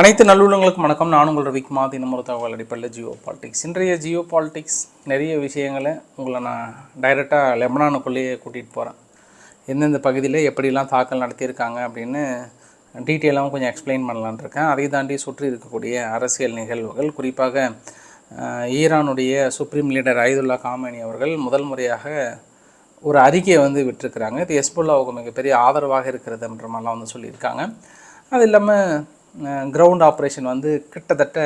அனைத்து நல்லுள்ளங்களுக்கும் வணக்கம். நான் உங்கள் ரவிக்குமார் தினம் ஒரு தகவல் அடிப்படையில் ஜியோ பாலிடிக்ஸ். இன்றைய ஜியோ பாலிடிக்ஸ் நிறைய விஷயங்களை உங்களை நான் டைரெக்டாக லெபனானுக்குள்ளேயே கூட்டிகிட்டு போகிறேன் எந்தெந்த பகுதியில் எப்படிலாம் தாக்கல் நடத்தியிருக்காங்க அப்படின்னு டீட்டெயிலாகவும் கொஞ்சம் எக்ஸ்பிளைன் பண்ணலான்னு இருக்கேன். அதை தாண்டி சுற்றி இருக்கக்கூடிய அரசியல் நிகழ்வுகள் குறிப்பாக ஈரானுடைய சுப்ரீம் லீடர் ஐதுல்லா காமேனி அவர்கள் முதல் முறையாக ஒரு அறிக்கையை வந்து விட்டிருக்கிறாங்க. இது எஸ்புல்லாவுக்கு மிகப்பெரிய ஆதரவாக இருக்கிறதுன்ற மாதிரிலாம் வந்து சொல்லியிருக்காங்க. அது இல்லாமல் கிரவுண்ட் ஆப்ரேஷன் வந்து கிட்டத்தட்ட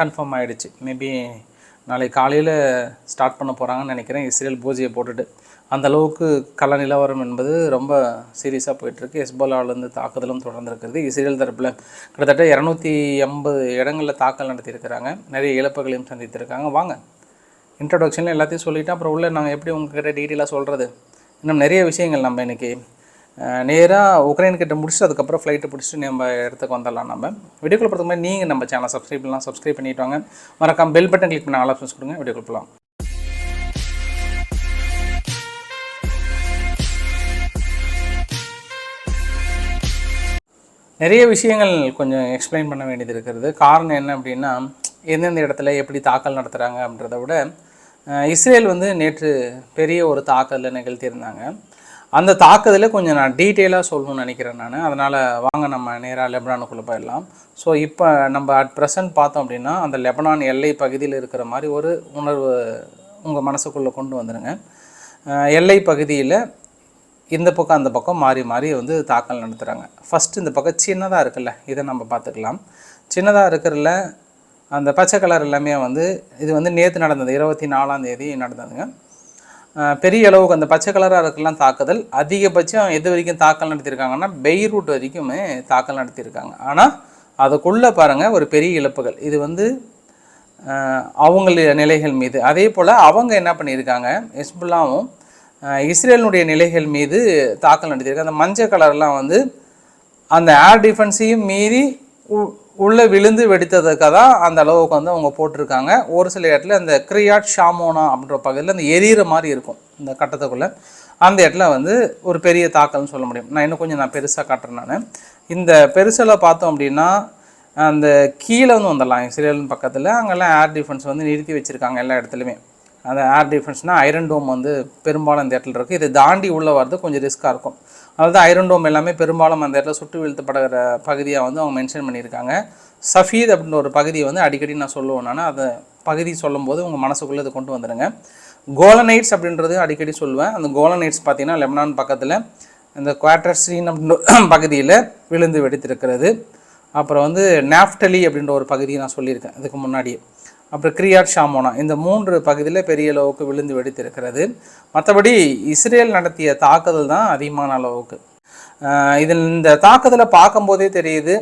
கன்ஃபார்ம் ஆகிடுச்சு மேபி நாளை காலையில் ஸ்டார்ட் பண்ண போகிறாங்கன்னு நினைக்கிறேன். இஸ்ரேல் பூஜையை போட்டுட்டு. அந்தளவுக்கு கல கள நிலவரம் என்பது ரொம்ப சீரியஸாக போயிட்டுருக்கு ஹெஸ்போலாவிலேருந்து தாக்குதலும் தொடர்ந்துருக்கிறது இஸ்ரேல் தரப்பில் கிட்டத்தட்ட இரநூத்தி எண்பது இடங்களில் தாக்கல் நடத்தியிருக்கிறாங்க. நிறைய இழப்புகளையும் சந்தித்திருக்காங்க. வாங்க. இன்ட்ரடக்ஷனில் எல்லாத்தையும் சொல்லிவிட்டு அப்புறம் உள்ள நாங்கள் எப்படி உங்ககிட்ட டீட்டெயிலாக சொல்கிறது இன்னும் நிறைய விஷயங்கள் நம்ம இன்றைக்கி நேராக உக்ரைன் கிட்ட முடிச்சுட்டு அதுக்கப்புறம் ஃப்ளைட்டு பிடிச்சிட்டு நம்ம இடத்துக்கு வந்துடலாம் நம்ம. வீடியோக்குள்ள பொறுத்த மாதிரி நீங்கள் நம்ம சேனல் சப்ஸ்கிரைப் பண்ணலாம் சப்ஸ்கிரைப் பண்ணிட்டு வாங்க. மறக்காம பெல் பட்டன் கிளிக் பண்ண ஆல் ஆப்ஷன்ஸ் கொடுங்க. வீடியோக்குள்ள போகலாம் நிறைய விஷயங்கள் கொஞ்சம் எக்ஸ்பிளைன் பண்ண வேண்டியது இருக்கிறது காரணம் என்ன அப்படின்னா எந்தெந்த இடத்துல எப்படி தாக்கல் நடத்துகிறாங்க அப்படின்றத விட இஸ்ரேல் வந்து நேற்று பெரிய ஒரு தாக்கலை நிகழ்த்தியிருந்தாங்க. அந்த தாக்குதலில் கொஞ்சம் நான் டீட்டெயிலாக சொல்லணும்னு நினைக்கிறேன் நான். அதனால் வாங்க நம்ம நேராக லெபனானுக்குள்ளே போயிடலாம். ஸோ இப்போ நம்ம அட் ப்ரெசன்ட் பார்த்தோம் அப்படின்னா அந்த லெபனான் எல்லை பகுதியில் இருக்கிற மாதிரி ஒரு உணர்வு உங்கள் மனசுக்குள்ளே கொண்டு வந்துடுங்க எல்லை பகுதியில் இந்த பக்கம் அந்த பக்கம் மாறி மாறி வந்து தாக்கல் நடத்துகிறாங்க ஃபஸ்ட்டு இந்த பக்கம் சின்னதாக இருக்குல்ல இதை நம்ம பார்த்துக்கலாம். சின்னதாக இருக்கிறல அந்த பச்சை கலர் எல்லாமே வந்து இது வந்து நேற்று நடந்தது இருபத்தி நாலாம் தேதி நடந்ததுங்க. பெரிய அளவுக்கு அந்த பச்சை கலராக இருக்கலாம் தாக்குதல். அதிகபட்சம் எது வரைக்கும் தாக்கல் நடத்தியிருக்காங்கன்னா பெய்ரூட் வரைக்குமே தாக்கல் நடத்தியிருக்காங்க. ஆனால் அதுக்குள்ளே பாருங்கள் ஒரு பெரிய இழப்புகள். இது வந்து அவங்களுடைய நிலைகள் மீது. அதே போல் அவங்க என்ன பண்ணியிருக்காங்க ஹெஸ்புல்லாவும் இஸ்ரேலினுடைய நிலைகள் மீது தாக்கல் நடத்தியிருக்காங்க. அந்த மஞ்சள் கலர்லாம் வந்து அந்த ஏர் டிஃபென்ஸையும் மீறி உ- உள்ளே விழுந்து வெடித்ததுக்காக தான் அந்த அளவுக்கு வந்து அவங்க போட்டிருக்காங்க. ஒரு சில இடத்துல அந்த கிரியாட் ஷாமோனா அப்படின்ற பகுதியில் அந்த எரியிற மாதிரி இருக்கும் இந்த கட்டத்துக்குள்ளே. அந்த இடத்துல வந்து ஒரு பெரிய தாக்கல்னு சொல்ல முடியும். நான் இன்னும் கொஞ்சம் நான் பெருசாக காட்டுறேன் நான். இந்த பெருசில் பார்த்தோம் அப்படின்னா அந்த கீழே வந்து வந்துடலாம். இஸ்ரேல் பக்கத்தில் அங்கெல்லாம் ஏர் டிஃபென்ஸ் வந்து நிறுத்தி வச்சுருக்காங்க எல்லா இடத்துலையுமே. அந்த ஏர் டிஃபென்ஸ்னால் ஐரன் டோம் வந்து பெரும்பாலும் அந்த இடத்துல இருக்குது இதை தாண்டி உள்ளே வர்றது கொஞ்சம் ரிஸ்க்காக இருக்கும். அதாவது ஐரன் டோம் எல்லாமே பெரும்பாலும் அந்த இடத்துல சுட்டு வீழ்த்தப்படுகிற பகுதியாக வந்து அவங்க மென்ஷன் பண்ணியிருக்காங்க. சஃபீத் அப்படின்ற ஒரு பகுதியை வந்து அடிக்கடி நான் சொல்லுவேன் நான். அதை பகுதி சொல்லும்போது உங்கள் மனசுக்குள்ளே இதை கொண்டு வந்துடுங்க கோலனைட்ஸ் அப்படின்றது அடிக்கடி சொல்லுவேன். அந்த கோலனைட்ஸ் பார்த்தீங்கன்னா லெபனான் பக்கத்தில் இந்த குவார்டர் ஸ்ரீன் அப்படின்ற பகுதியில் விழுந்து வெடித்திருக்கிறது. அப்புறம் வந்து நாஃப்டலி அப்படின்ற ஒரு பகுதியை நான் சொல்லியிருக்கேன். இதுக்கு முன்னாடியே. அப்புறம் கிரியாட் ஷாமோனா இந்த மூன்று பகுதியில் பெரிய அளவுக்கு விழுந்து வெடித்திருக்கிறது. மற்றபடி இஸ்ரேல் நடத்திய தாக்குதல் தான் அதிகமான அளவுக்கு. இதில் இந்த தாக்குதலை பார்க்கும்போதே தெரியுது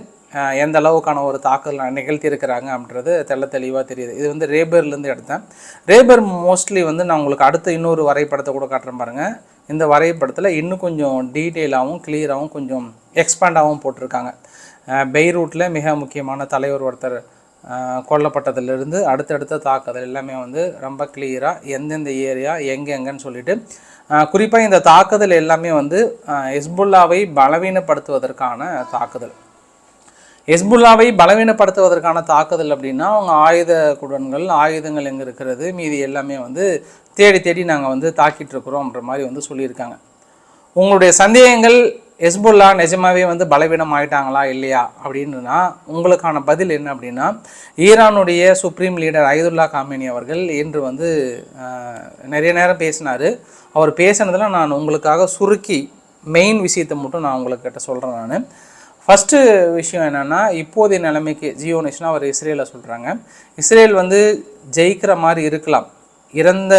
எந்த அளவுக்கான ஒரு தாக்குதல் நிகழ்த்தியிருக்கிறாங்க அப்படின்றது தெள்ள தெளிவாக தெரியுது. இது வந்து ரேபர்லேருந்து எடுத்தேன். ரேபர் மோஸ்ட்லி வந்து நான் உங்களுக்கு அடுத்த இன்னொரு வரைபடத்தை கூட காட்டுறேன் பாருங்கள் இந்த வரைபடத்தில் இன்னும் கொஞ்சம் டீட்டெயிலாகவும் கிளியராகவும் கொஞ்சம் எக்ஸ்பேண்டாகவும் போட்டிருக்காங்க. பெய்ரூட்டில் மிக முக்கியமான தலைவர் ஒருத்தர் கொல்லப்பட்டதிலிருந்து அடுத்தடுத்த தாக்குதல் எல்லாமே வந்து ரொம்ப கிளியராக எந்தெந்த ஏரியா எங்கெங்கன்னு சொல்லிட்டு குறிப்பாக இந்த தாக்குதல் எல்லாமே வந்து ஹெஸ்புல்லாவை பலவீனப்படுத்துவதற்கான தாக்குதல். ஹெஸ்புல்லாவை பலவீனப்படுத்துவதற்கான தாக்குதல் அப்படின்னா அவங்க ஆயுத குடன்கள் ஆயுதங்கள் எங்கே இருக்கிறது மீதி எல்லாமே வந்து தேடி தேடி நாங்கள் வந்து தாக்கிட்டு இருக்கிறோம்ன்ற மாதிரி வந்து சொல்லியிருக்காங்க. உங்களுடைய சந்தேகங்கள் ஹெஸ்புல்லா நிஜமாவே வந்து பலவீனம் ஆயிட்டாங்களா இல்லையா அப்படின்னா உங்களுக்கான பதில் என்ன அப்படின்னா ஈரானுடைய சுப்ரீம் லீடர் ஐதுல்லா காமினி அவர்கள் இன்று வந்து நிறைய நேரம் பேசினார். அவர் பேசினதில் நான் உங்களுக்காக சுருக்கி மெயின் விஷயத்தை மட்டும் நான் உங்கள்கிட்ட சொல்கிறேன் நான். ஃபஸ்ட்டு விஷயம் என்னென்னா இப்போதைய நிலைமைக்கு ஜியோனிஷ்னா அவர் இஸ்ரேலை சொல்கிறாங்க இஸ்ரேல் வந்து ஜெயிக்கிற மாதிரி இருக்கலாம். இறந்த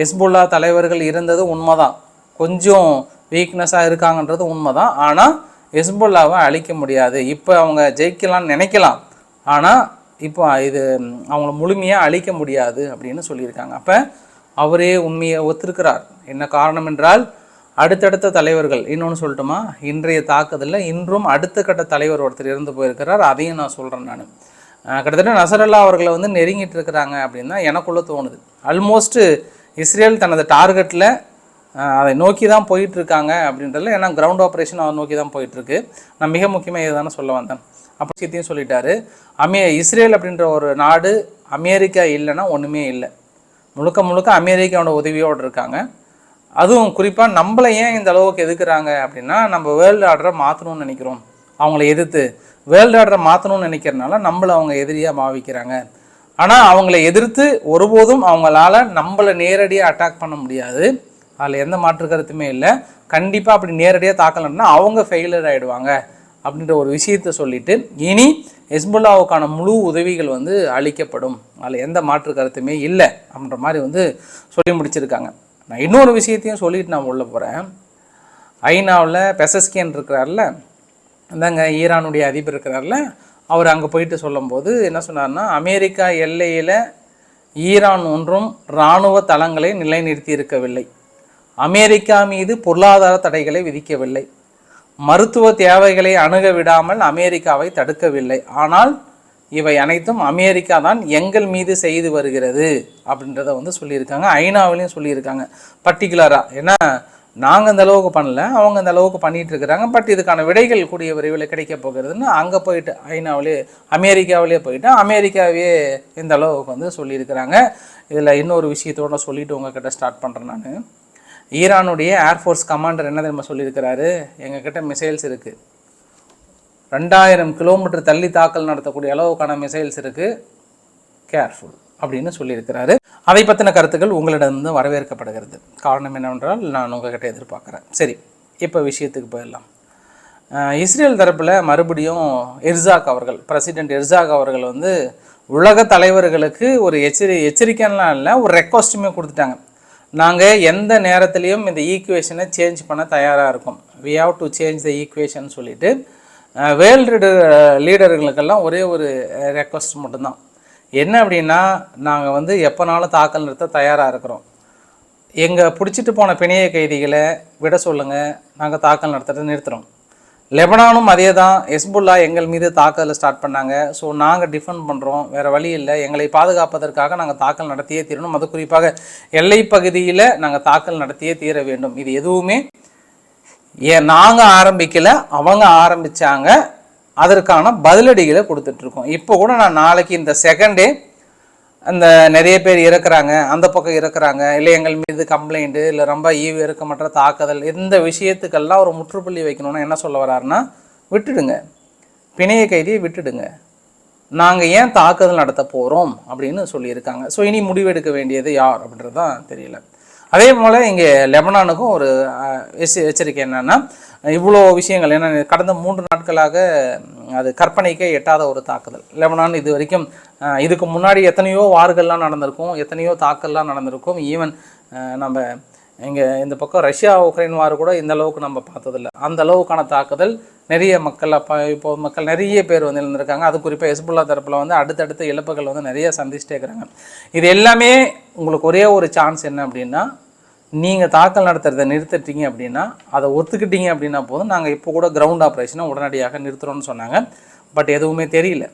ஹெஸ்புல்லா தலைவர்கள் இருந்தது உண்மைதான். கொஞ்சம் வீக்னஸாக இருக்காங்கன்றது உண்மை தான் ஆனால் ஹெஸ்புல்லாவை அழிக்க முடியாது. இப்போ அவங்க ஜெயிக்கலாம்னு நினைக்கலாம். ஆனால் இப்போ இது அவங்கள முழுமையாக அழிக்க முடியாது அப்படின்னு சொல்லியிருக்காங்க. அப்போ அவரே உண்மையை ஒத்திருக்கிறார். என்ன காரணம் என்றால் அடுத்தடுத்த தலைவர்கள் இன்னொன்று சொல்லட்டுமா? இன்றைய தாக்குதலில் இன்றும் அடுத்த கட்ட தலைவர் ஒருத்தர் இருந்து போயிருக்கிறார். அதையும் நான் சொல்கிறேன் நான். கிட்டத்தட்ட நசரல்லா அவர்களை வந்து நெருங்கிட்டு இருக்கிறாங்க அப்படின்னு தான் எனக்குள்ளே தோணுது. ஆல்மோஸ்ட்டு இஸ்ரேல் தனது டார்கெட்டில் அதை நோக்கி தான் போயிட்டுருக்காங்க அப்படின்றதுல ஏன்னா கிரவுண்ட் ஆப்ரேஷன் அதை நோக்கி தான் போயிட்டுருக்கு. நான் மிக முக்கியமாக இதுதானே சொல்ல வந்தேன். அப்படி சொல்லிட்டாரு. அமே இஸ்ரேல் அப்படின்ற ஒரு நாடு அமெரிக்கா இல்லைன்னா ஒன்றுமே இல்லை. முழுக்க முழுக்க அமெரிக்காவோட உதவியோடு இருக்காங்க. அதுவும் குறிப்பாக நம்மளை ஏன் இந்த அளவுக்கு எதுக்குறாங்க அப்படின்னா நம்ம வேர்ல்டு ஆர்டரை மாற்றணும்னு நினைக்கிறோம். அவங்கள எதிர்த்து வேர்ல்டு ஆர்டரை மாற்றணும்னு நினைக்கிறனால நம்மளை அவங்க எதிரியாக பாவிக்கிறாங்க. ஆனால் அவங்கள எதிர்த்து ஒருபோதும் அவங்களால நம்மளை நேரடியாக அட்டாக் பண்ண முடியாது. அதில் எந்த மாற்று கருத்துமே இல்லை. கண்டிப்பாக அப்படி நேரடியாக தாக்கலன்னா அவங்க ஃபெயிலியர் ஆகிடுவாங்க அப்படின்ற ஒரு விஷயத்த சொல்லிட்டு இனி ஹெஸ்புல்லாவுக்கான முழு உதவிகள் வந்து அளிக்கப்படும். அதில் எந்த மாற்று கருத்துமே இல்லை அப்படின்ற மாதிரி வந்து சொல்லி முடிச்சிருக்காங்க. நான் இன்னொரு விஷயத்தையும் சொல்லிட்டு நான் உள்ள போகிறேன் ஐநாவில் பெசஸ்கேன் இருக்கிறார்ல அந்தாங்க ஈரானுடைய அதிபர் இருக்கிறார்ல அவர் அங்கே போயிட்டு சொல்லும்போது என்ன சொன்னார்னா அமெரிக்கா எல்லையில் ஈரான் ஒன்றும் இராணுவ தளங்களை நிலைநிறுத்தி இருக்கவில்லை. அமெரிக்கா மீது பொருளாதார தடைகளை விதிக்கவில்லை. மருத்துவ தேவைகளை அணுக விடாமல் அமெரிக்காவை தடுக்கவில்லை. ஆனால் இவை அனைத்தும் அமெரிக்கா தான் எங்கள் மீது செய்து வருகிறது அப்படின்றத வந்து சொல்லியிருக்காங்க. ஐநாவிலையும் சொல்லியிருக்காங்க. பர்டிகுலராக ஏன்னா நாங்கள் அந்த அளவுக்கு பண்ணல அவங்க அந்த அளவுக்கு பண்ணிகிட்டு இருக்கிறாங்க. பட் இதுக்கான விடைகள் கூடிய விரைவில் கிடைக்க போகிறதுன்னு அங்கே போயிட்டு ஐநாவிலே அமெரிக்காவிலே போயிட்டு அமெரிக்காவே இந்த அளவுக்கு வந்து சொல்லியிருக்கிறாங்க. இதில் இன்னொரு விஷயத்தோட சொல்லிட்டு உங்ககிட்ட ஸ்டார்ட் பண்ணுறேன் நான். ஈரானுடைய ஏர்ஃபோர்ஸ் கமாண்டர் என்ன தெரியுமா சொல்லியிருக்கிறாரு? எங்ககிட்ட மிசைல்ஸ் இருக்குது ரெண்டாயிரம் கிலோமீட்டர் தள்ளி தாக்கல் நடத்தக்கூடிய அளவுக்கான மிசைல்ஸ் இருக்குது கேர்ஃபுல் அப்படின்னு சொல்லியிருக்கிறாரு. அதை பற்றின கருத்துக்கள் உங்களிடம் வரவேற்கப்படுகிறது. காரணம் என்னவென்றால் நான் உங்ககிட்ட எதிர்பார்க்குறேன். சரி இப்போ விஷயத்துக்கு போயிடலாம். இஸ்ரேல் தரப்பில் மறுபடியும் எர்சாக் அவர்கள் பிரசிடென்ட் எர்சாக் அவர்கள் வந்து உலக தலைவர்களுக்கு ஒரு எச்சரி எச்சரிக்கைலாம் இல்லை ஒரு ரெக்வஸ்ட்டுமே கொடுத்துட்டாங்க. நாங்கள் எந்த நேரத்துலையும் இந்த ஈக்குவேஷனை சேஞ்ச் பண்ண தயாராக இருக்கோம். We have to change the equation சொல்லிட்டு வேர்ல்டு லீடர்களுக்கெல்லாம் ஒரே ஒரு ரெக்வஸ்ட் மட்டும்தான். என்ன அப்படின்னா நாங்கள் வந்து எப்போனாலும் தாக்கல் நிறுத்த தயாராக இருக்கிறோம். எங்கள் பிடிச்சிட்டு போன பிணைய கைதிகளை விட சொல்லுங்கள் நாங்கள் தாக்கல் நடத்துறதை நிறுத்துகிறோம் லெபனானும் அதே தான் எஸ்புல்லா எங்கள் மீது தாக்குதலை ஸ்டார்ட் பண்ணாங்க. ஸோ நாங்கள் டிஃபெண்ட் பண்ணுறோம் வேறு வழி இல்லை. எங்களை பாதுகாப்பதற்காக நாங்கள் தாக்கல் நடத்தியே தீரணும். அது குறிப்பாக எல்லை பகுதியில் நாங்கள் தாக்கல் நடத்தியே தீர வேண்டும். இது எதுவுமே ஏன் நாங்கள் ஆரம்பிக்கலை அவங்க ஆரம்பித்தாங்க அதற்கான பதிலடிகளை கொடுத்துட்ருக்கோம் இப்போ கூட நான் நாளைக்கு இந்த செகண்டே அந்த நிறைய பேர் இறக்குறாங்க அந்த பக்கம் இறக்குறாங்க. இல்லை எங்கள் மீது கம்ப்ளைண்ட்டு இல்லை ரொம்ப ஈவு இறக்கமற்ற தாக்குதல் இந்த விஷயத்துக்கெல்லாம் ஒரு முற்றுப்புள்ளி வைக்கணும்னா என்ன சொல்ல வர்றாருன்னா விட்டுடுங்க. பிணைய கைதியை விட்டுடுங்க. நாங்கள் ஏன் தாக்குதல் நடத்த போகிறோம் அப்படின்னு சொல்லியிருக்காங்க. ஸோ இனி முடிவெடுக்க வேண்டியது யார் அப்படின்றது தான் தெரியல. அதே போல் இங்கே லெபனானுக்கும் ஒரு அஹ், எச்சரிக்கை என்னென்னா இவ்வளோ விஷயங்கள் ஏன்னா கடந்த மூன்று நாட்களாக அது கற்பனைக்கே எட்டாத ஒரு தாக்குதல். லெபனான் இது வரைக்கும் இதுக்கு முன்னாடி எத்தனையோ வார்கள்லாம் நடந்திருக்கும் எத்தனையோ தாக்கல்லாம் நடந்திருக்கும். ஈவன் நம்ம இங்கே இந்த பக்கம் ரஷ்யா உக்ரைன் வார் கூட இந்த அளவுக்கு நம்ம பார்த்ததில்ல. அந்த அளவுக்கான தாக்குதல் நிறைய மக்கள் அப்போ இப்போ மக்கள் நிறைய பேர் வந்து இருந்திருக்காங்க அது குறிப்பாக ஹெஸ்புல்லா தரப்பில் வந்து அடுத்தடுத்த இழப்புகள் வந்து நிறைய சந்திச்சுட்டே இருக்கிறாங்க. இது எல்லாமே உங்களுக்கு ஒரே ஒரு சான்ஸ் என்ன அப்படின்னா நீங்கள் தாக்கல் நடத்துறதை நிறுத்திட்டீங்க அப்படின்னா அதை ஒத்துக்கிட்டீங்க அப்படின்னா போதும். நாங்கள் இப்போ கூட கிரவுண்ட் ஆப்ரேஷனை உடனடியாக நிறுத்துகிறோன்னு சொன்னாங்க. பட் எதுவுமே தெரியல.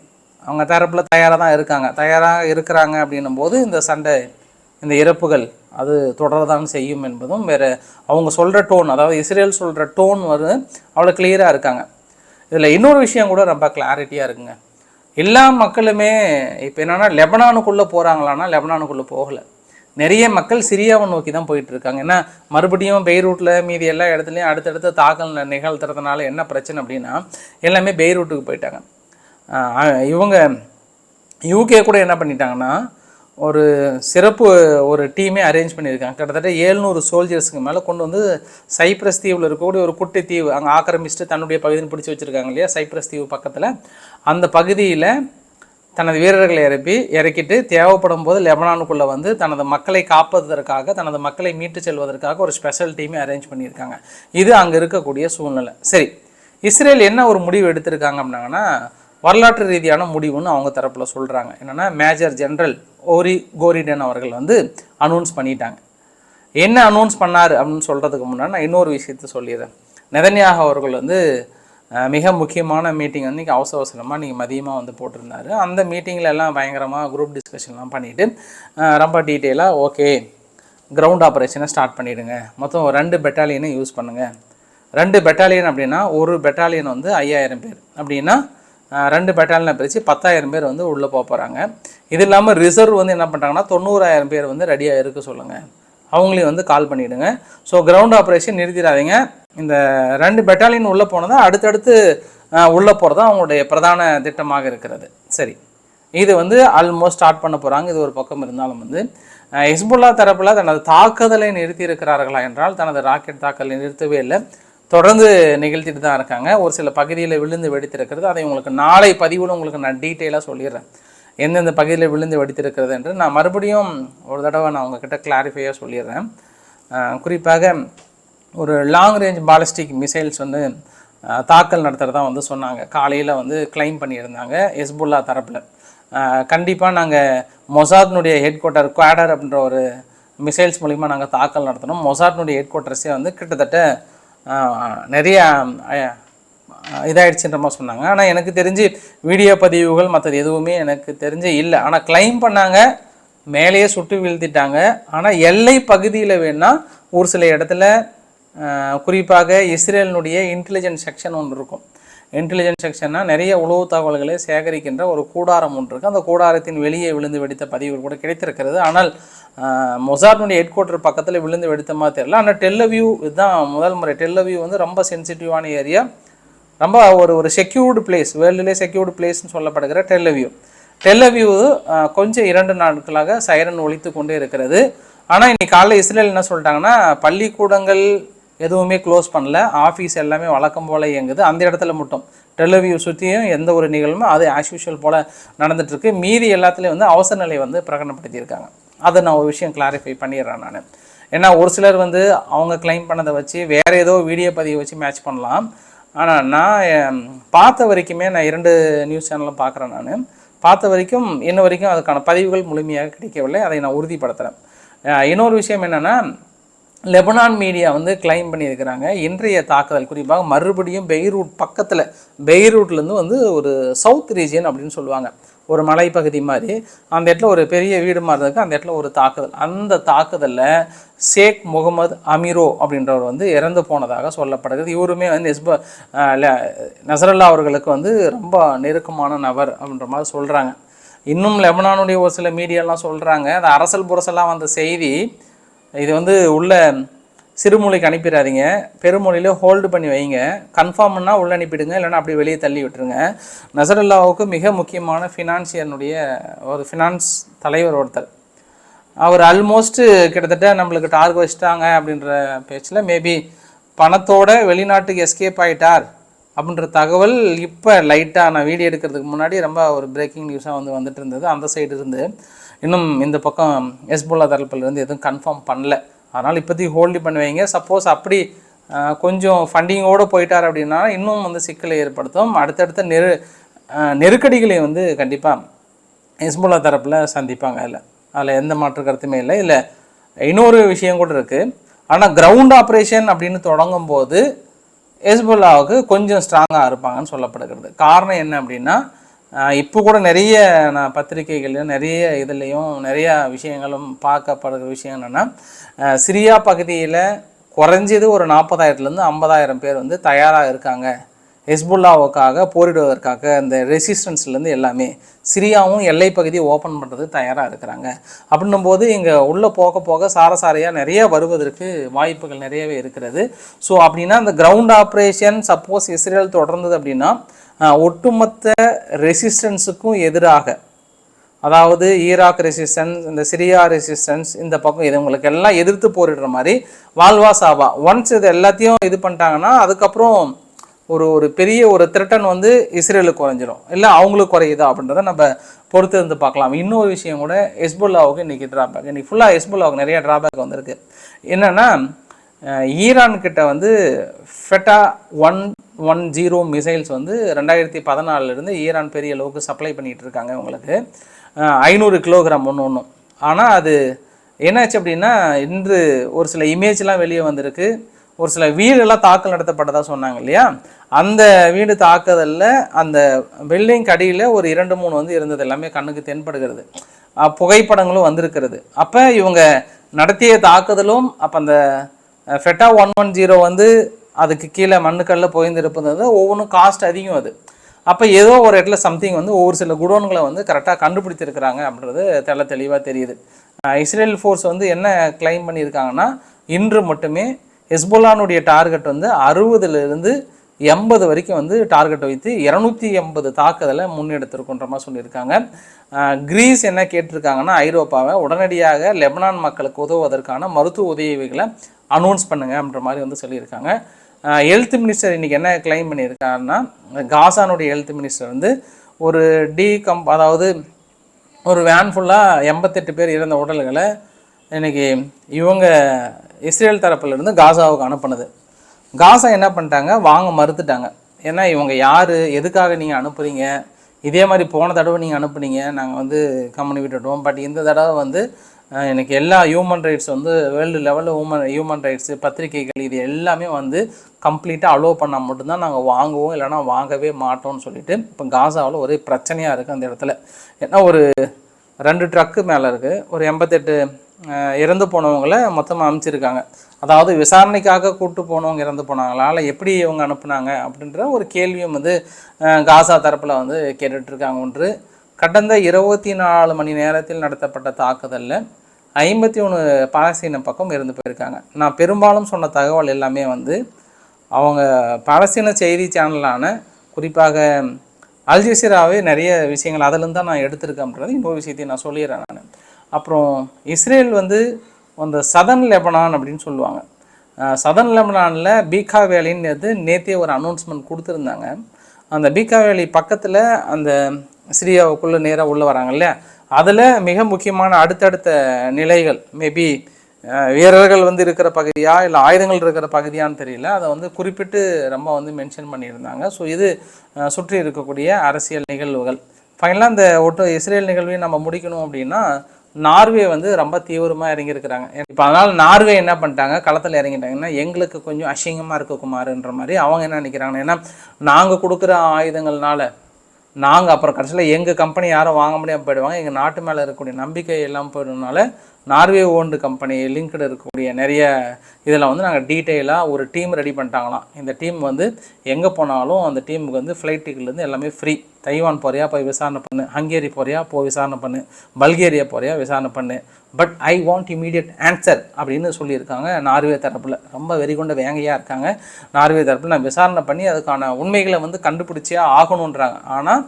அவங்க தரப்பில் தயாராக தான் இருக்காங்க. தயாராக இருக்கிறாங்க அப்படின்னும் போது இந்த சண்டை இந்த இறப்புகள் அது தொடரதான் செய்யும் என்பதும் வேறு அவங்க சொல்கிற டோன் அதாவது இஸ்ரேல் சொல்கிற டோன் வந்து அவ்வளோ கிளியராக இருக்காங்க. இதில் இன்னொரு விஷயம் கூட ரொம்ப கிளாரிட்டியாக இருக்குங்க. எல்லா மக்களுமே இப்போ என்னென்னா லெபனானுக்குள்ளே போகிறாங்களான்னா லெபனானுக்குள்ளே போகலை. நிறைய மக்கள் சிரியாவை நோக்கி தான் போயிட்டு இருக்காங்க. ஏன்னா மறுபடியும் பெய்ரூட்டில் மீதி எல்லா இடத்துலையும் அடுத்தடுத்து தாக்கல் நிகழ்த்துறதுனால என்ன பிரச்சனை அப்படின்னா எல்லாமே பெய்ரூட்டுக்கு போயிட்டாங்க. இவங்க யூகே கூட என்ன பண்ணிட்டாங்கன்னா ஒரு சிறப்பு ஒரு டீமே அரேஞ்ச் பண்ணியிருக்காங்க. கிட்டத்தட்ட ஏழ்நூறு சோல்ஜர்ஸுக்கு மேலே கொண்டு வந்து சைப்ரஸ் தீவில் இருக்கக்கூடிய ஒரு குட்டி தீவு அங்கே ஆக்கிரமிச்சுட்டு தன்னுடைய பகுதின்னு பிடிச்சி வச்சுருக்காங்க இல்லையா சைப்ரஸ் தீவு பக்கத்தில். அந்த பகுதியில் தனது வீரர்களை இறப்பி இறக்கிட்டு தேவைப்படும் போது லெபனானுக்குள்ளே வந்து தனது மக்களை காப்பதற்காக தனது மக்களை மீட்டு செல்வதற்காக ஒரு ஸ்பெஷல் டீமே அரேஞ்ச் பண்ணியிருக்காங்க. இது அங்கே இருக்கக்கூடிய சூழ்நிலை. சரி இஸ்ரேல் என்ன ஒரு முடிவு எடுத்திருக்காங்க அப்படின்னாங்கன்னா வரலாற்று ரீதியான முடிவுன்னு அவங்க தரப்பில் சொல்கிறாங்க என்னென்னா மேஜர் ஜென்ரல் ஓரி கோரிடன் அவர்கள் வந்து அனௌன்ஸ் பண்ணிட்டாங்க. என்ன அனௌன்ஸ் பண்ணார் அப்படின்னு சொல்கிறதுக்கு முன்னாடி நான் இன்னொரு விஷயத்த சொல்லிடுறேன். நெதன்யாக அவர்கள் வந்து மிக முக்கியமான மீட்டிங் வந்து இன்றைக்கி அவசர அவசரமாக நீங்கள் மதியமாக வந்து போட்டிருந்தாரு. அந்த மீட்டிங்கில் எல்லாம் பயங்கரமாக குரூப் டிஸ்கஷன்லாம் பண்ணிவிட்டு ரொம்ப டீட்டெயிலாக ஓகே கிரவுண்ட் ஆப்ரேஷனை ஸ்டார்ட் பண்ணிவிடுங்க மொத்தம் ரெண்டு பெட்டாலியனை யூஸ் பண்ணுங்கள் ரெண்டு பெட்டாலியன் அப்படின்னா ஒரு பெட்டாலியன் வந்து ஐயாயிரம் பேர். அப்படின்னா ரெண்டு பெட்டாலியனை பிரித்து பத்தாயிரம் பேர் வந்து உள்ளே போக போகிறாங்க இது இல்லாமல் ரிசர்வ் வந்து என்ன பண்ணுறாங்கன்னா தொண்ணூறாயிரம் பேர் வந்து ரெடியாக இருக்க சொல்லுங்கள் அவங்களையும் வந்து கால் பண்ணிவிடுங்க ஸோ கிரவுண்ட் ஆப்ரேஷன் நிறுத்திடாதீங்க. இந்த ரெண்டு பெட்டாலியன் உள்ளே போனதா அடுத்தடுத்து உள்ளே போகிறதா அவங்களுடைய பிரதான திட்டமாக இருக்கிறது. சரி. இது வந்து ஆல்மோஸ்ட் ஸ்டார்ட் பண்ண போகிறாங்க இது ஒரு பக்கம் இருந்தாலும் வந்து அஹ், ஹிஸ்புல்லா தரப்பில் தனது தாக்குதலை நிறுத்தி இருக்கிறார்களா என்றால் தனது ராக்கெட் தாக்கலை நிறுத்தவே இல்லை. தொடர்ந்து நிகழ்த்திட்டு தான் இருக்காங்க. ஒரு சில பகுதியில் விழுந்து வெடித்திருக்கிறது. அதை உங்களுக்கு நாளை பதிவில் உங்களுக்கு நான் டீட்டெயிலாக சொல்லிடுறேன். எந்தெந்த பகுதியில் விழுந்து வெடித்திருக்கிறது என்று நான் மறுபடியும் ஒரு தடவை நான் உங்ககிட்ட கிளாரிஃபையாக சொல்லிடுறேன். குறிப்பாக ஒரு லாங் ரேஞ்ச் பாலிஸ்டிக் மிசைல்ஸ் வந்து தாக்கல் நடத்துகிறதா வந்து சொன்னாங்க. காலையில் வந்து கிளைம் பண்ணியிருந்தாங்க எஸ்புல்லா தரப்பில். கண்டிப்பாக நாங்கள் மொசாத்னுடைய ஹெட் குவார்ட்டர் குவாடர் அப்படின்ற ஒரு மிசைல்ஸ் மூலிமா நாங்கள் தாக்கல் நடத்தினோம் மொசாட்னுடைய ஹெட் குவார்ட்டர்ஸே வந்து கிட்டத்தட்ட நிறைய அஹ், இதாயிடுச்சுன்ற மாதிரி சொன்னாங்க. ஆனால் எனக்கு தெரிஞ்சு வீடியோ பதிவுகள் மற்றது எதுவுமே எனக்கு தெரிஞ்சு இல்லை. ஆனால் கிளைம் பண்ணாங்க. மேலேயே சுட்டு வீழ்த்திட்டாங்க. ஆனால் எல்லை பகுதியில் வேணால் ஒரு சில இடத்துல குறிப்பாக இஸ்ரேலினுடைய இன்டெலிஜென்ஸ் செக்ஷன் ஒன்று இருக்கும். இன்டெலிஜென்ஸ் செக்ஷன்னா நிறைய உளவு தகவல்களை சேகரிக்கின்ற ஒரு கூடாரம் ஒன்று இருக்குது அந்த கூடாரத்தின் வெளியே விழுந்து வெடித்த பதிவுகள் கூட கிடைத்திருக்கிறது. ஆனால் மொசார்னுடைய ஹெட் குவார்ட்டர் பக்கத்தில் விழுந்து வெடித்த மாதிரி தெரியல. ஆனால் டெல்லவியூ இதுதான் முதல் முறை. டெல்லவியூ வந்து ரொம்ப சென்சிட்டிவான ஏரியா ரொம்ப ஒரு ஒரு செக்யூர்டு பிளேஸ் வேர்ல்டுலே செக்யூர்டு பிளேஸ்னு சொல்லப்படுகிற டெல்லவியூ டெல்லவியூ கொஞ்சம் இரண்டு நாட்களாக சைரன் ஒழித்து கொண்டே இருக்கிறது. ஆனால் இன்னைக்கு காலைல இஸ்ரேல் என்ன சொல்லிட்டாங்கன்னா பள்ளிக்கூடங்கள் எதுவுமே க்ளோஸ் பண்ணல. ஆஃபீஸ் எல்லாமே வழக்கம் போல் இயங்குது. அந்த இடத்துல மட்டும். டெல்லவியூ சுற்றியும் எந்த ஒரு நிகழ்வுமே அது ஆஸ் யூஷுவல் போல் நடந்துட்டுருக்கு மீதி எல்லாத்துலேயும் வந்து அவசர நிலை வந்து பிரகடனப்படுத்தியிருக்காங்க. அதை நான் ஒரு விஷயம் கிளாரிஃபை பண்ணிடுறேன் நான். ஏன்னா ஒரு சிலர் வந்து அவங்க கிளைம் பண்ணதை வச்சு வேறு ஏதோ வீடியோ பதிவு வச்சு மேட்ச் பண்ணலாம். ஆனால் நான் பார்த்த வரைக்குமே நான் இரண்டு நியூஸ் சேனலும் பார்க்குறேன் நான். பார்த்த வரைக்கும் இன்ன வரைக்கும் அதுக்கான பதிவுகள் முழுமையாக கிடைக்கவில்லை. அதை நான் உறுதிப்படுத்துகிறேன் இன்னொரு விஷயம் என்னென்னா லெபனான் மீடியா வந்து கிளைம் பண்ணியிருக்கிறாங்க. இன்றைய தாக்குதல் குறிப்பாக மறுபடியும் பெய்ரூட் பக்கத்தில் பெய்ரூட்லேருந்து வந்து ஒரு சவுத் ரீஜியன் அப்படின்னு சொல்லுவாங்க. ஒரு மலைப்பகுதி மாதிரி அந்த இடத்துல ஒரு பெரிய வீடு மாதிரி இருக்குது அந்த இடத்துல ஒரு தாக்குதல். அந்த தாக்குதலில் ஷேக் முகமது அமீரோ அப்படின்றவர் வந்து இறந்து போனதாக சொல்லப்படுகிறது. இவருமே வந்து எஸ்ப நசரல்லா அவர்களுக்கு வந்து ரொம்ப நெருக்கமான நபர் அப்படின்ற மாதிரி சொல்கிறாங்க இன்னும் லெபனானுடைய ஒரு சில மீடியாலாம் சொல்கிறாங்க அந்த அரசல் புரசெல்லாம் வந்த செய்தி இது வந்து உள்ள சிறுமொழிக்கு அனுப்பிடாதீங்க. பெருமொழியில் ஹோல்டு பண்ணி வைங்க. கன்ஃபார்ம்னா உள்ளே அனுப்பிடுங்க. இல்லைன்னா அப்படியே வெளியே தள்ளி விட்டுருங்க. நசரல்லாவுக்கு மிக முக்கியமான ஃபினான்சியனுடைய ஒரு ஃபினான்ஸ் தலைவர் ஒருத்தர். அவர் ஆல்மோஸ்ட்டு கிட்டத்தட்ட நம்மளுக்கு டார்க் வச்சிட்டாங்க அப்படின்ற பேச்சில் மேபி பணத்தோட வெளிநாட்டுக்கு எஸ்கேப் ஆகிட்டார் அப்படின்ற தகவல் இப்போ லைட்டாக நான் வீடியோ எடுக்கிறதுக்கு முன்னாடி ரொம்ப ஒரு பிரேக்கிங் நியூஸாக வந்து வந்துட்டு இருந்தது. அந்த சைடு இருந்து இன்னும் இந்த பக்கம் எஸ்போல்லா தரப்பில் இருந்து எதுவும் கன்ஃபார்ம் பண்ணல. அதனால் இப்போதைக்கு ஹோல்டு பண்ணுவீங்க. சப்போஸ் அப்படி கொஞ்சம் ஃபண்டிங்கோடு போயிட்டார் அப்படின்னா இன்னும் வந்து சிக்கலை ஏற்படுத்தும். அடுத்தடுத்த நெரு நெருக்கடிகளை வந்து கண்டிப்பாக ஹிஸ்புல்லா தரப்பில் சந்திப்பாங்க அதில். அதில் எந்த மாற்று கருத்துமே இல்லை. இல்லை இன்னொரு விஷயம் கூட இருக்குது ஆனால் கிரவுண்ட் ஆப்ரேஷன் அப்படின்னு தொடங்கும் போது ஹெஸ்புல்லாவுக்கு கொஞ்சம் ஸ்ட்ராங்காக இருப்பாங்கன்னு சொல்லப்படுகிறது. காரணம் என்ன அப்படின்னா இப்போ கூட நிறைய நான் பத்திரிகைகள்லையும் நிறைய இதுலேயும் நிறைய விஷயங்களும் பார்க்கப்படுகிற விஷயம் என்னென்னா சிரியா பகுதியில் குறைஞ்சது ஒரு நாற்பதாயிரத்துலேருந்து ஐம்பதாயிரம் பேர் வந்து தயாராக இருக்காங்க. ஹெஸ்புல்லாவுக்காக போரிடுவதற்காக அந்த ரெசிஸ்டன்ஸ்லேருந்து எல்லாமே சிரியாவும் எல்லை பகுதியை ஓப்பன் பண்ணுறது தயாராக இருக்கிறாங்க. அப்படின்னும் போது இங்கே உள்ளே போக போக சாரசாரையாக நிறைய வருவதற்கு வாய்ப்புகள் நிறையவே இருக்கிறது. ஸோ அப்படின்னா அந்த கிரவுண்ட் ஆப்ரேஷன் சப்போஸ் இஸ்ரேல் தொடர்ந்தது அப்படின்னா ஒட்டுமொத்த ரெசிஸ்டன்ஸுக்கும் எதிராக அதாவது ஈராக் ரெசிஸ்டன்ஸ் இந்த சிரியா ரெசிஸ்டன்ஸ் இந்த பக்கம் இது உங்களுக்கு எல்லாம் எதிர்த்து போரிடுற மாதிரி வால்வா சாவா. ஒன்ஸ் இது எல்லாத்தையும் இது பண்ணிட்டாங்கன்னா அதுக்கப்புறம் ஒரு ஒரு பெரிய ஒரு த்ரெட்டன் வந்து இஸ்ரேலுக்கு குறைஞ்சிரும். இல்லை அவங்களுக்கு குறையுதா அப்படின்றத நம்ம பொறுத்து இருந்து பார்க்கலாம். இன்னொரு விஷயம் கூட ஹெஸ்புல்லாவுக்கு இன்றைக்கி ட்ராபேக் இன்றைக்கி ஃபுல்லாக ஹெஸ்புல்லாவுக்கு நிறைய ட்ராபேக் வந்திருக்கு. என்னென்னா ஈரான்கிட்ட வந்து Fateh one one zero missiles வந்து ரெண்டாயிரத்தி பதினாலிருந்து ஈரான் பெரிய அளவுக்கு சப்ளை பண்ணிகிட்டு இருக்காங்க உங்களுக்கு ஐநூறு கிலோகிராம் ஒன்று ஒன்றும் ஆனால் அது என்னாச்சு அப்படின்னா இன்று ஒரு சில இமேஜ்லாம் வெளியே வந்திருக்கு. ஒரு சில வீடெல்லாம் தாக்கல் நடத்தப்பட்டதாக சொன்னாங்க இல்லையா? அந்த வீடு தாக்குதலில் அந்த பில்டிங் அடியில் ஒரு இரண்டு மூணு வந்து இருந்தது. எல்லாமே கண்ணுக்கு தென்படுகிறது. புகைப்படங்களும் வந்திருக்கிறது. அப்போ இவங்க நடத்திய தாக்குதலும் அப்போ அந்த ஃபெட்டா ஒன் ஒன் ஜீரோ வந்து அதுக்கு கீழே மண்ணுக்கல்ல போயிருந்திருப்பது ஒவ்வொன்றும் காஸ்ட் அதிகம் அது. அப்போ ஏதோ ஒரு இடத்துல சம்திங் வந்து ஒவ்வொரு சில குடோன்களை வந்து கரெக்டாக கண்டுபிடித்திருக்கிறாங்க அப்படின்றது தெல தெளிவாக தெரியுது. இஸ்ரேல் ஃபோர்ஸ் வந்து என்ன கிளைம் பண்ணியிருக்காங்கன்னா இன்று மட்டுமே ஹெஸ்போலானுடைய டார்கெட் வந்து அறுபதுலேருந்து எண்பது வரைக்கும் வந்து டார்கெட் வைத்து இரநூத்தி எண்பது தாக்குதலை முன்னெடுத்திருக்குன்ற மாதிரி சொல்லியிருக்காங்க. கிரீஸ் என்ன கேட்டிருக்காங்கன்னா ஐரோப்பாவை உடனடியாக லெபனான் மக்களுக்கு உதவுவதற்கான மருத்துவ உதவிகளை அனௌன்ஸ் பண்ணுங்க அப்படின்ற மாதிரி வந்து சொல்லியிருக்காங்க. ஹெல்த் மினிஸ்டர் இன்றைக்கி என்ன கிளைம் பண்ணியிருக்காருன்னா காசானுடைய ஹெல்த் மினிஸ்டர் வந்து ஒரு டி கம் அதாவது ஒரு வேன் ஃபுல்லாக எண்பத்தெட்டு பேர் இறந்த உடல்களை இன்றைக்கி இவங்க இஸ்ரேல் தரப்புலேருந்து காசாவுக்கு அனுப்புனது. காசா என்ன பண்ணிட்டாங்க? வாங்க மறுத்துட்டாங்க. ஏன்னா இவங்க யார்? எதுக்காக நீங்கள் அனுப்புறீங்க? இதே மாதிரி போன தடவை நீங்கள் அனுப்புனீங்க. நாங்கள் வந்து கம்பெனி விட்டுட்டோம். பட் இந்த தடவை வந்து எனக்கு எல்லா ஹியூமன் ரைட்ஸ் வந்து வேர்ல்டு லெவலில் ஹியூமன் ஹியூமன் ரைட்ஸு பத்திரிகைகள் இது எல்லாமே வந்து கம்ப்ளீட்டாக அலோவ் பண்ணால் மட்டும்தான் நாங்கள் வாங்குவோம். இல்லைனா வாங்கவே மாட்டோம்னு சொல்லிட்டு இப்போ காசாவில் ஒரே பிரச்சனையாக இருக்குது அந்த இடத்துல. ஏன்னா ஒரு ரெண்டு ட்ரக்கு மேலே இருக்குது ஒரு எண்பத்தெட்டு இறந்து போனவங்கள மொத்தமாக அனுப்பிச்சிருக்காங்க அதாவது விசாரணைக்காக கூட்டு போனவங்க இறந்து போனாங்களா? இல்லை எப்படி இவங்க அனுப்புனாங்க? அப்படின்ற ஒரு கேள்வியும் வந்து காசா தரப்பில் வந்து கேட்டுட்ருக்காங்க. ஒன்று கடந்த இருபத்தி நாலு மணி நேரத்தில் நடத்தப்பட்ட தாக்குதலில் ஐம்பத்தி ஒன்று பாலஸ்தீன பக்கம் இருந்து போயிருக்காங்க. நான் பெரும்பாலும் சொன்ன தகவல் எல்லாமே வந்து அவங்க பாலஸ்தீன செய்தி சேனலான குறிப்பாக அல்ஜசீராவே நிறைய விஷயங்கள் அதிலிருந்து தான் நான் எடுத்திருக்கேன்றது. இன்னொரு விஷயத்தையும் நான் சொல்லிடுறேன் நான். அப்புறம் இஸ்ரேல் வந்து அந்த சதன் லெபனான் அப்படின்னு சொல்லுவாங்க. சதன் லெபனானில் பீகா வேலின்றது நேற்றே ஒரு அனௌன்ஸ்மெண்ட் கொடுத்துருந்தாங்க. அந்த பீகா வேலி பக்கத்தில் அந்த சிரியாவுக்குள்ளே நேராக உள்ளே வராங்க இல்லையா? அதில் மிக முக்கியமான அடுத்தடுத்த நிலைகள் மேபி வீரர்கள் வந்து இருக்கிற பகுதியா இல்லை ஆயுதங்கள் இருக்கிற பகுதியான்னு தெரியல. அதை வந்து குறிப்பிட்டு ரொம்ப வந்து மென்ஷன் பண்ணியிருந்தாங்க. ஸோ இது சுற்றி இருக்கக்கூடிய அரசியல் நிகழ்வுகள். ஃபைனலாக இந்த ஒட்டு இஸ்ரேல் நிகழ்வையும் நம்ம முடிக்கணும் அப்படின்னா நார்வே வந்து ரொம்ப தீவிரமாக இறங்கியிருக்கிறாங்க. இப்போ அதனால் நார்வே என்ன பண்ணிட்டாங்க? களத்தில் இறங்கிட்டாங்கன்னா எங்களுக்கு கொஞ்சம் அசிங்கமாக இருக்க குமாருன்ற மாதிரி அவங்க என்ன நினைக்கிறாங்கன்னா ஏன்னா நாங்கள் கொடுக்குற ஆயுதங்கள்னால நாங்கள் அப்புறம் கடைசியில் எங்கள் கம்பெனி யாரும் வாங்க முடியாமல் போயிடுவாங்க. எங்கள் நாட்டு மேலே இருக்கக்கூடிய நம்பிக்கை எல்லாம் போயிடுறதுனால நார்வே ஓன்டு கம்பெனி லிங்க்டு இருக்கக்கூடிய நிறைய இதில் வந்து நாங்கள் டீட்டெயிலாக ஒரு டீம் ரெடி பண்ணிட்டாங்களாம். இந்த டீம் வந்து எங்கே போனாலும் அந்த டீமுக்கு வந்து ஃப்ளைட் டிக்கெட்லேருந்து எல்லாமே ஃப்ரீ தைவான் போறியா போய் விசாரணை பண்ணு. ஹங்கேரி போறியா போய் விசாரணை பண்ணு. பல்கேரியா போறியா விசாரணை பண்ணு. But I want immediate answer அப்படின்னு சொல்லியிருக்காங்க நார்வே தரப்பில். ரொம்ப வெறிகொண்ட வேங்கையாக இருக்காங்க. நார்வே தரப்பில் நான் விசாரணை பண்ணி அதுக்கான உண்மைகளை வந்து கண்டுபிடிச்சியா ஆகணுன்றாங்க. ஆனால்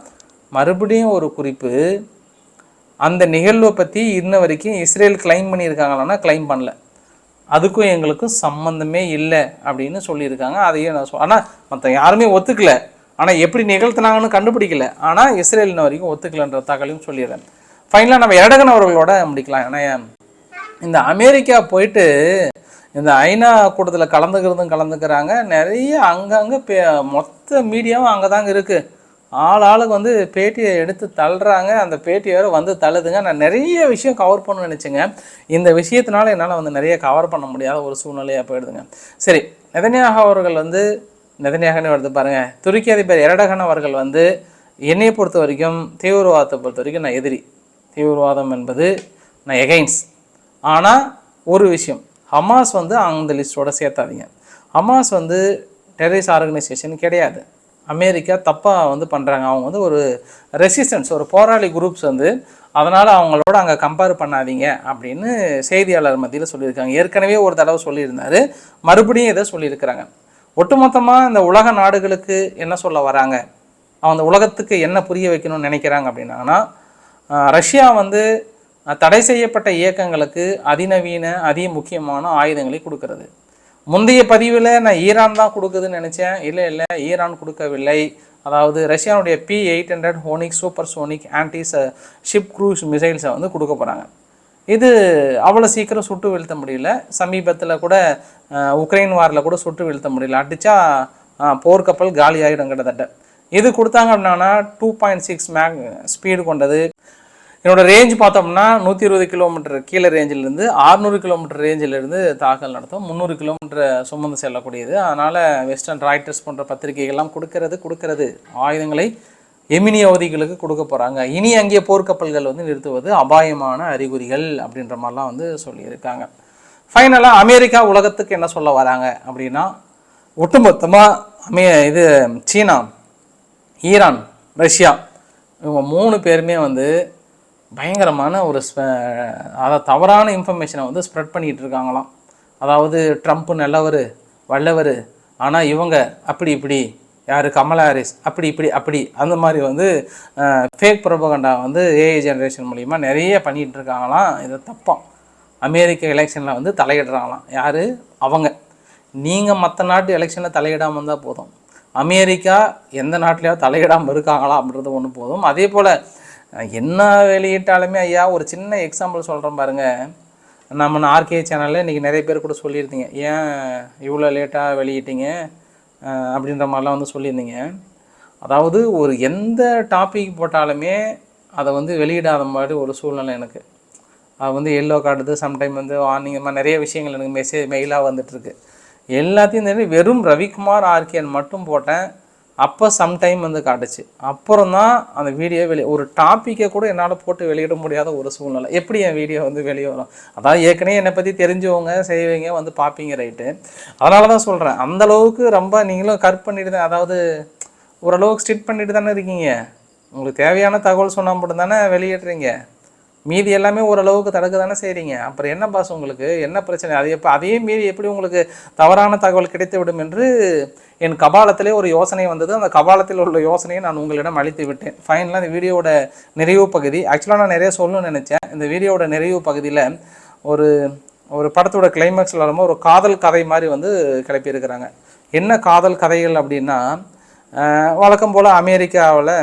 மறுபடியும் ஒரு குறிப்பு அந்த நிகழ்வை பற்றி இன்ன வரைக்கும் இஸ்ரேல் கிளைம் பண்ணியிருக்காங்களான்னா கிளைம் பண்ணல. அதுக்கும் எங்களுக்கும் சம்மந்தமே இல்லை அப்படின்னு சொல்லியிருக்காங்க. அதையும் நான் சொல் ஆனால் மற்ற யாருமே ஒத்துக்கல. ஆனால் எப்படி நிகழ்த்தினாங்கன்னு கண்டுபிடிக்கல. ஆனால் இஸ்ரேல் இன்ன வரைக்கும் ஒத்துக்கலன்ற தகவலையும் சொல்லிடுறேன் ஃபைனலாக நம்ம எடகன் அவர்களோட முடிக்கலாம். ஏன்னா இந்த அமெரிக்கா போயிட்டு இந்த ஐநா கூட்டத்தில் கலந்துக்கிறதும் கலந்துக்கிறாங்க. நிறைய அங்கங்கே மொத்த மீடியாவும் அங்கே தாங்க இருக்குது ஆள் ஆளுக்கு வந்து பேட்டியை எடுத்து தள்ளுறாங்க. அந்த பேட்டி வேறு வந்து தள்ளுதுங்க. நான் நிறைய விஷயம் கவர் பண்ணணும்னு நினச்சிங்க. இந்த விஷயத்தினால என்னால் வந்து நிறைய கவர் பண்ண முடியாத ஒரு சூழ்நிலையாக போயிடுதுங்க. சரி நெதன்யாகு அவர்கள் வந்து நெதன்யாகனே வருது பாருங்கள் துருக்கி அதிபர் எரடகன் அவர்கள் வந்து என்னையை பொறுத்த வரைக்கும் தீவிரவாதத்தை பொறுத்த வரைக்கும் நான் எதிரி. தீவிரவாதம் என்பது நான் எகைன்ஸ் ஆனால் ஒரு விஷயம். ஹமாஸ் வந்து அந்த லிஸ்ட்டோட சேர்த்தாதீங்க. ஹமாஸ் வந்து டெரரிஸ்ட் ஆர்கனைசேஷன் கிடையாது. அமெரிக்கா தப்பாக வந்து பண்ணுறாங்க அவங்க வந்து ஒரு ரெசிஸ்டன்ஸ் ஒரு போராளி குரூப்ஸ் வந்து அதனால் அவங்களோட அங்கே கம்பேர் பண்ணாதீங்க அப்படின்னு செய்தியாளர் மத்தியில் சொல்லியிருக்காங்க. ஏற்கனவே ஒரு தடவை சொல்லியிருந்தாரு. மறுபடியும் இதை சொல்லியிருக்கிறாங்க. ஒட்டுமொத்தமாக இந்த உலக நாடுகளுக்கு என்ன சொல்ல வராங்க? அந்த உலகத்துக்கு என்ன புரிய வைக்கணும்னு நினைக்கிறாங்க அப்படின்னாங்கன்னா ரஷ்யா வந்து தடை செய்யப்பட்ட இயக்கங்களுக்கு அதிநவீன அதி முக்கியமான ஆயுதங்களை கொடுக்கறது. முந்தைய பதிவில் நான் ஈரான் தான் கொடுக்குதுன்னு நினச்சேன். இல்லை இல்லை ஈரான் கொடுக்கவில்லை. அதாவது ரஷ்யாவுடைய P eight hundred onyx supersonic anti ship cruise மிசைல்ஸை வந்து கொடுக்க போகிறாங்க இது அவ்வளோ சீக்கிரம் சுட்டு வீழ்த்த முடியல. சமீபத்தில் கூட உக்ரைன் வாரில் கூட சுட்டு வீழ்த்த முடியல. அடித்தா போர்க்கப்பல் காலி ஆகிடும் கிட்டத்தட்ட. இது கொடுத்தாங்க அப்படின்னா two point six Mach speed கொண்டது. என்னோட ரேஞ்ச் பார்த்தோம்னா நூற்றி இருபது கிலோமீட்டர் கீழே ரேஞ்சிலிருந்து ஆறுநூறு கிலோமீட்டர் ரேஞ்சிலிருந்து தாக்கல் நடத்தும். முந்நூறு கிலோமீட்டர் சுமந்து செல்லக்கூடியது. அதனால் வெஸ்டர்ன் ராய்டர்ஸ் போன்ற பத்திரிகைகள்லாம் கொடுக்கறது கொடுக்கறது. ஆயுதங்களை எமினி அவதிகளுக்கு கொடுக்க போகிறாங்க இனி அங்கே போர்க்கப்பல்கள் வந்து நிறுத்துவது அபாயமான அறிகுறிகள் அப்படின்ற மாதிரிலாம் வந்து சொல்லியிருக்காங்க. ஃபைனலாக அமெரிக்கா உலகத்துக்கு என்ன சொல்ல வராங்க அப்படின்னா ஒட்டுமொத்தமாக அமே இது சீனா ஈரான் ரஷ்யா இவங்க மூணு பேருமே வந்து பயங்கரமான ஒரு ஸ்ப- அதாவது தவறான இன்ஃபர்மேஷனை வந்து ஸ்ப்ரெட் பண்ணிகிட்டு இருக்காங்களாம் அதாவது ட்ரம்ப் நல்லவர் வல்லவர் ஆனால் இவங்க அப்படி இப்படி யார்? கமலா ஹாரிஸ் அப்படி இப்படி அப்படி அந்த மாதிரி வந்து ஃபேக் ப்ரொபகண்டா வந்து ஏஐ ஜென்ரேஷன் மூலிமா நிறைய பண்ணிகிட்டு இருக்காங்களாம் இது தப்பாக அமெரிக்க எலெக்ஷனில் வந்து தலையிடுறாங்களாம். யார்? அவங்க. நீங்கள் மற்ற நாட்டு எலெக்ஷனில் தலையிடாமல் இருந்தால் போதும். அமெரிக்கா எந்த நாட்டிலையோ தலையிடாமல் இருக்காங்களா அப்படின்றது ஒன்று போதும். அதே போல் என்ன வெளியிட்டாலுமே ஐயா ஒரு சின்ன எக்ஸாம்பிள் சொல்கிறேன் பாருங்கள் நம்ம ஆர்கே சேனலில் இன்றைக்கி நிறைய பேர் கூட சொல்லியிருந்தீங்க. ஏன் இவ்வளோ லேட்டாக வெளியிட்டீங்க? அப்படின்ற மாதிரிலாம் வந்து சொல்லியிருந்தீங்க. அதாவது ஒரு எந்த டாபிக் போட்டாலுமே அதை வந்து வெளியிடாத மாதிரி ஒரு சூழ்நிலை எனக்கு. அது வந்து எல்லோ காட்டுது சம்டைம் வந்து வார்னிங் மாதிரி நிறைய விஷயங்கள் எனக்கு மெசேஜ் மெயிலாக வந்துட்டுருக்கு எல்லாத்தையும் தெரிஞ்சு வெறும் ரவிக்குமார் ஆர்கேன் மட்டும் போட்டேன். அப்போ சம்டைம் வந்து காட்டுச்சு. அப்புறம் தான் அந்த வீடியோ வெளியே ஒரு டாப்பிக்கை கூட என்னால் போட்டு வெளியிட முடியாத ஒரு சூழ்நிலை. எப்படி என் வீடியோ வந்து வெளியே வரும்? அதாவது ஏற்கனவே என்னை பற்றி தெரிஞ்சவங்க செய்வீங்க வந்து பார்ப்பீங்க ரைட்டு அதனால தான் சொல்கிறேன் அந்தளவுக்கு ரொம்ப நீங்களும் கட் பண்ணிட்டு தான் அதாவது ஓரளவுக்கு ஸ்ட்ரிட் பண்ணிட்டு தானே இருக்கீங்க? உங்களுக்கு தேவையான தகவல் சொன்னால் மட்டும் தானே வெளியிடுறீங்க? மீதி எல்லாமே ஓரளவுக்கு தடுக்க தானே செய்கிறீங்க அப்புறம் என்ன பாஸ் உங்களுக்கு? என்ன பிரச்சனை? அது எப்போ அதையும் மீறி எப்படி உங்களுக்கு தவறான தகவல் கிடைத்து விடும் என்று என் கபாலத்திலே ஒரு யோசனை வந்தது. அந்த கபாலத்தில் உள்ள யோசனையை நான் உங்களிடம் அளித்து விட்டேன். ஃபைனலாக இந்த வீடியோவோட நிறைவு பகுதி. ஆக்சுவலாக நான் நிறைய சொல்லணும்னு நினச்சேன். இந்த வீடியோட நிறைவு பகுதியில் ஒரு ஒரு படத்தோட கிளைமேக்ஸில் வரும்போது ஒரு காதல் கதை மாதிரி வந்து கிளப்பியிருக்கிறாங்க. என்ன காதல் கதைகள் அப்படின்னா வழக்கம் போல் அமெரிக்காவில்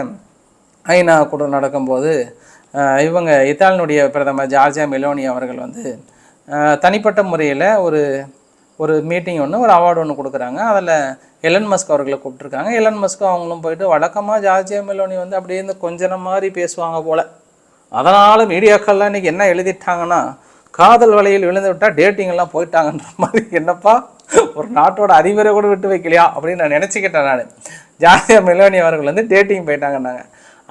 ஐநா கூட நடக்கும்போது இவங்க இத்தாலினுடைய பிரதமர் ஜார்ஜியா மெலோனி அவர்கள் வந்து தனிப்பட்ட முறையில் ஒரு ஒரு மீட்டிங் ஒன்று ஒரு அவார்டு ஒன்று கொடுக்குறாங்க. அதில் எலன் மஸ்க் அவர்களை கூப்பிட்ருக்காங்க எலன் மஸ்க் அவங்களும் போயிட்டு வழக்கமாக ஜார்ஜியா மெலோனி வந்து அப்படியே இந்த கொஞ்சன மாதிரி பேசுவாங்க போல். அதனால் மீடியாக்கள்லாம் இன்றைக்கி என்ன எழுதிட்டாங்கன்னா காதல் வலையில் விழுந்து விட்டால் டேட்டிங்கெல்லாம் போயிட்டாங்கன்ற மாதிரி என்னப்பா ஒரு நாட்டோட அதிபரை கூட விட்டு வைக்கலையா அப்படின்னு நான் நினச்சிக்கிட்டேன் நான். ஜார்ஜியா மெலோனி அவர்கள் வந்து டேட்டிங் போயிட்டாங்கன்னாங்க.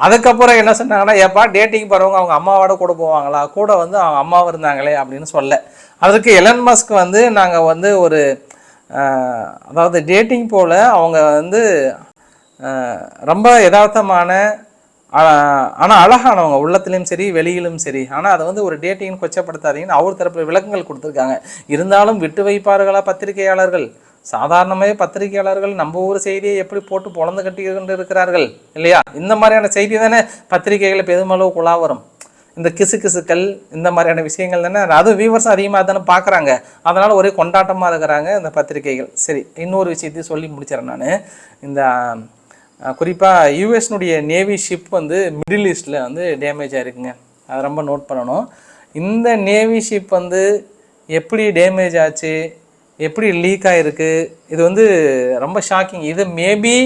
அதுக்கப்புறம் என்ன சொன்னாங்கன்னா ஏப்பா டேட்டிங் போகிறவங்க அவங்க அம்மாவோட கூட போவாங்களா? கூட வந்து அவங்க அம்மாவும் இருந்தாங்களே அப்படின்னு சொல்ல. அதுக்கு எலன் மஸ்க் வந்து நாங்கள் வந்து ஒரு அதாவது டேட்டிங் போல் அவங்க வந்து ரொம்ப யதார்த்தமான ஆனால் அழகானவங்க. உள்ளத்துலேயும் சரி வெளியிலும் சரி. ஆனால் அதை வந்து ஒரு டேட்டிங்னு கொச்சப்படுத்தாதீங்கன்னு அவர் தரப்பில் விளக்கங்கள் கொடுத்துருக்காங்க. இருந்தாலும் விட்டு வைப்பார்களா பத்திரிகையாளர்கள்? சாதாரணமாகவே பத்திரிகையாளர்கள் நம்ம ஊர் செய்தியை எப்படி போட்டு பொழந்து கட்டி கொண்டு இருக்கிறார்கள் இல்லையா? இந்த மாதிரியான செய்தி தானே பத்திரிகைகளை பெருமளவு குழா வரும். இந்த கிசு கிசுக்கள் இந்த மாதிரியான விஷயங்கள் தானே அதுவும் வியூவர்ஸ் அதிகமாக தானே பார்க்குறாங்க. அதனால் ஒரே கொண்டாட்டமாக இருக்கிறாங்க இந்த பத்திரிகைகள். சரி இன்னொரு விஷயத்தையும் சொல்லி முடிச்சிடறேன் நான். இந்த குறிப்பாக யூஎஸ்னுடைய நேவி ஷிப் வந்து மிடில் ஈஸ்டில் வந்து டேமேஜ் ஆகிருக்குங்க அதை ரொம்ப நோட் பண்ணணும். இந்த நேவி ஷிப் வந்து எப்படி டேமேஜ் ஆச்சு? எப்படி லீக் ஆகிருக்கு இது வந்து ரொம்ப ஷாக்கிங் இது மேபி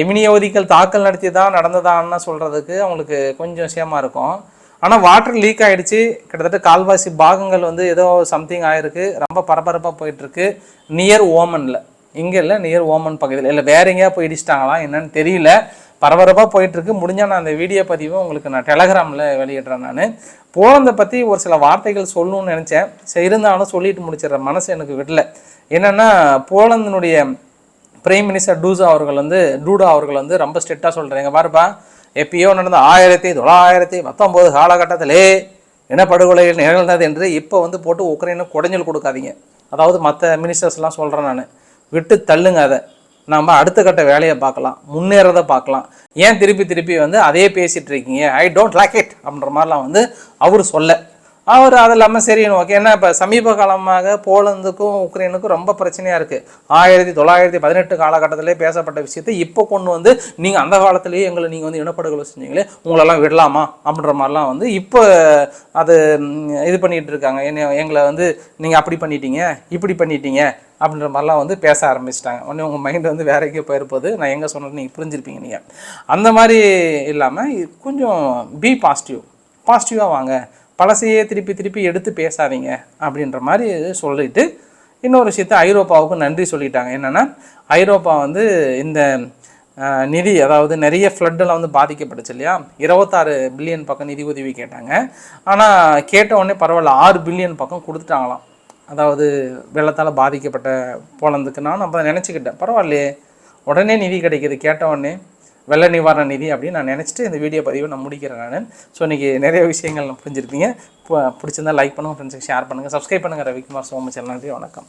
எமினியவதிகள் தாக்கல் நடத்தி தான் நடந்ததான்னு சொல்கிறதுக்கு அவங்களுக்கு கொஞ்சம் விஷயமா இருக்கும். ஆனால் வாட்டர் லீக் ஆகிடுச்சு கிட்டத்தட்ட கால்வாசி பாகங்கள் வந்து ஏதோ சம்திங் ஆயிருக்கு. ரொம்ப பரபரப்பாக போயிட்டுருக்கு. நியர் ஓமனில் இங்கே இல்லை நியர் ஓமன் பகுதியில். இல்லை வேற எங்கேயா போய் இடிச்சிட்டாங்களா என்னன்னு தெரியல. பரபரப்பாக போயிட்டுருக்கு. முடிஞ்சால் நான் அந்த வீடியோ பதிவை உங்களுக்கு நான் டெலகிராமில் வெளியிடுறேன் நான். போலந்தை பற்றி ஒரு சில வார்த்தைகள் சொல்லணும்னு நினச்சேன். சரி இருந்தாலும் சொல்லிட்டு முடிச்சிடுற மனசு எனக்கு விடல. என்னென்னா போலந்தினுடைய பிரைம் மினிஸ்டர் டூசா அவர்கள் வந்து டூடா அவர்கள் வந்து ரொம்ப ஸ்ட்ரிக்டாக சொல்கிறாங்க பாருப்பா. எப்பயோ நடந்த ஆயிரத்தி தொள்ளாயிரத்தி பத்தொம்போது காலகட்டத்திலே இனப்படுகொலைகள் நிகழ்ந்தது என்று இப்போ வந்து போட்டு உக்ரைனுக்கு குடைஞ்சல் கொடுக்காதீங்க. அதாவது மற்ற மினிஸ்டர்ஸ்லாம் சொல்கிறேன் நான். விட்டு தள்ளுங்க அதை. நம்ம அடுத்த கட்ட வேலையை பார்க்கலாம் முன்னேறதை பார்க்கலாம். ஏன் திருப்பி திருப்பி வந்து அதே பேசிகிட்டு இருக்கீங்க? ஐ டோன்ட் லைக் இட் அப்படின்ற மாதிரிலாம் வந்து அவர் சொல்ல. அவர் அது இல்லாமல் சரி ஓகே ஏன்னா இப்போ சமீப காலமாக போலந்துக்கும் உக்ரைனுக்கும் ரொம்ப பிரச்சனையாக இருக்குது ஆயிரத்தி தொள்ளாயிரத்தி பதினெட்டு காலகட்டத்திலே பேசப்பட்ட விஷயத்தை இப்போ கொண்டு வந்து நீங்கள் அந்த காலத்திலேயே எங்களை நீங்கள் வந்து இனப்படுகொலை செஞ்சீங்களே உங்களெல்லாம் விடலாமா? அப்படின்ற மாதிரிலாம் வந்து இப்போ அது இது பண்ணிகிட்டு இருக்காங்க. என்ன எங்களை வந்து நீங்கள் அப்படி பண்ணிட்டீங்க இப்படி பண்ணிட்டீங்க அப்படின்ற மாதிரிலாம் வந்து பேச ஆரம்பிச்சிட்டாங்க. உடனே உங்கள் மைண்டு வந்து வேற எங்கேயோ போயிருப்போது நான் எங்கே சொன்னது நீங்கள் புரிஞ்சிருப்பீங்க நீங்கள் அந்த மாதிரி இல்லாமல் கொஞ்சம் பி பாசிட்டிவ் பாசிட்டிவாக வாங்க. பழசையே திருப்பி திருப்பி எடுத்து பேசாதீங்க அப்படின்ற மாதிரி சொல்லிட்டு இன்னொரு விஷயத்த ஐரோப்பாவுக்கு நன்றி சொல்லிட்டாங்க. என்னென்னா ஐரோப்பா வந்து இந்த நிதி அதாவது நிறைய ஃப்ளட்டெல்லாம் வந்து பாதிக்கப்பட்டுச்சு இல்லையா? இருபத்தாறு பில்லியன் பக்கம் நிதி உதவி கேட்டாங்க. ஆனால் கேட்ட உடனே பரவாயில்ல ஆறு பில்லியன் பக்கம் கொடுத்துட்டாங்களாம். அதாவது வெள்ளத்தால் பாதிக்கப்பட்ட போலந்துக்கு நான் நம்ம நினச்சிக்கிட்டேன். பரவாயில்லையே உடனே நிதி கிடைக்கிது. கேட்ட உடனே வெள்ள நிவாரண நிதி அப்படின்னு நான் நினச்சிட்டு இந்த வீடியோ பதிவை நான் முடிக்கிறேன் நான். ஸோ இன்றைக்கி நிறைய விஷயங்கள் நான் புரிஞ்சிருப்பீங்க. பிடிச்சிருந்தா லைக் பண்ணுங்கள் ஃப்ரெண்ட்ஸுக்கு ஷேர் பண்ணுங்கள் சப்ஸ்கிரைப் பண்ணுங்கள் ரவிக்குமார் சோமச்சல் நன்றி வணக்கம்.